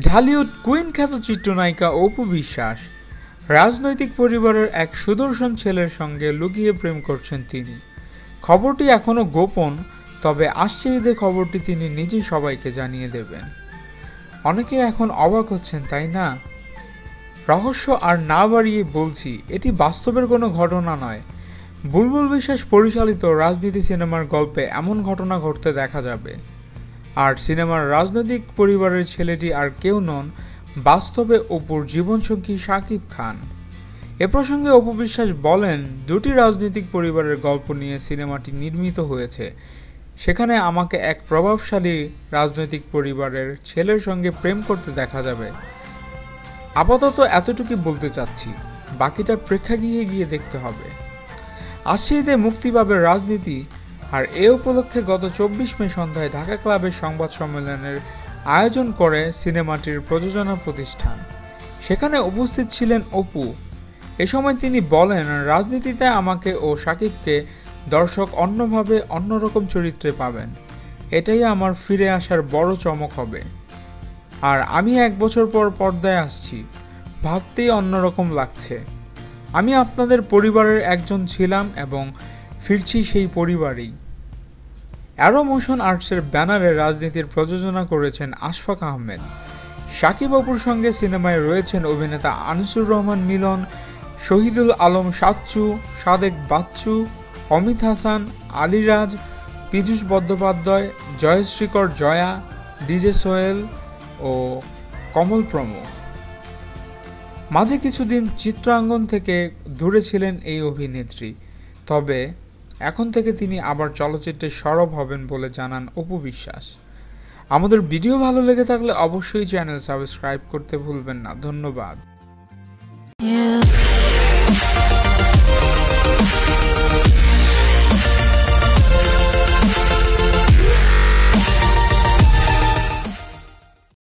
Dhallywood queen খ্যাত চিত্রনায়িকা অপু বিশ্বাস, রাজনৈতিক পরিবারের এক সুদর্শন ছেলের সঙ্গে লুকিয়ে প্রেম করছেন তিনি। খবরটি এখনও গোপন, তবে আসছে ঈদে খবরটি তিনি নিজেই সবাইকে জানিয়ে দেবেন। অনেকে এখন অবাক হচ্ছেন, তাই না? রহস্য আর না বাড়িয়ে বলছি, এটি বাস্তবের কোনো ঘটনা নয়। বুলবুল বিশ্বাস পরিচালিত রাজনীতি সিনেমার গল্পে এমন ঘটনা ঘটতে দেখা যাবে। আর সিনেমার রাজনৈতিক পরিবারের ছেলেটি আর কেউ নন, বাস্তবে অপুর জীবনসঙ্গী শাকিব খান। এ প্রসঙ্গে অপু বিশ্বাস বলেন, দুটি রাজনৈতিক পরিবারের গল্প নিয়ে সিনেমাটি নির্মিত হয়েছে। সেখানে আমাকে এক প্রভাবশালী রাজনৈতিক পরিবারের ছেলের সঙ্গে প্রেম করতে দেখা যাবে। আপাতত এতটুকুই বলতে চাচ্ছি, বাকিটা প্রেক্ষাগৃহে গিয়ে দেখতে হবে। ঈদে মুক্তি পাবে রাজনীতি, আর এ উপলক্ষে গত চব্বিশ মে সন্ধ্যায় ঢাকা ক্লাবের সংবাদ সম্মেলনের আয়োজন করে সিনেমাটির প্রযোজনা প্রতিষ্ঠান। সেখানে উপস্থিত ছিলেন অপু। এ সময় তিনি বলেন, রাজনীতিতে আমাকে ও সাকিবকে দর্শক অন্যভাবে অন্যরকম চরিত্রে পাবেন। এটাই আমার ফিরে আসার বড় চমক হবে। আর আমি এক বছর পর পর্দায় আসছি। ভাবতেই অন্যরকম লাগছে। আমি আপনাদের পরিবারের একজন ছিলাম এবং ফিরছি সেই পরিবারেই। অ্যারো মোশন আর্টসের ব্যানারে রাজনীতির প্রযোজনা করেছেন আশফাক আহমেদ। শাকিব অপুর সঙ্গে সিনেমায় রয়েছেন অভিনেতা আনিসুর রহমান মিলন, শহীদুল আলম সাচ্চু, সাদেক বাচ্চু, অমিত হাসান, আলিরাজ, পীযূষ বন্দ্যোপাধ্যায়, জয়শ্রীকর জয়া, ডিজে সোহেল ও কমল প্রমো। মাঝে কিছুদিন চিত্রাঙ্গন থেকে দূরে ছিলেন এই অভিনেত্রী, তবে এখন থেকে তিনি আবার চলচ্চিত্রে সরব হবেন বলে জানান অপু বিশ্বাস। আমাদের ভিডিও ভালো লেগে থাকলে অবশ্যই চ্যানেল সাবস্ক্রাইব করতে ভুলবেন না। ধন্যবাদ।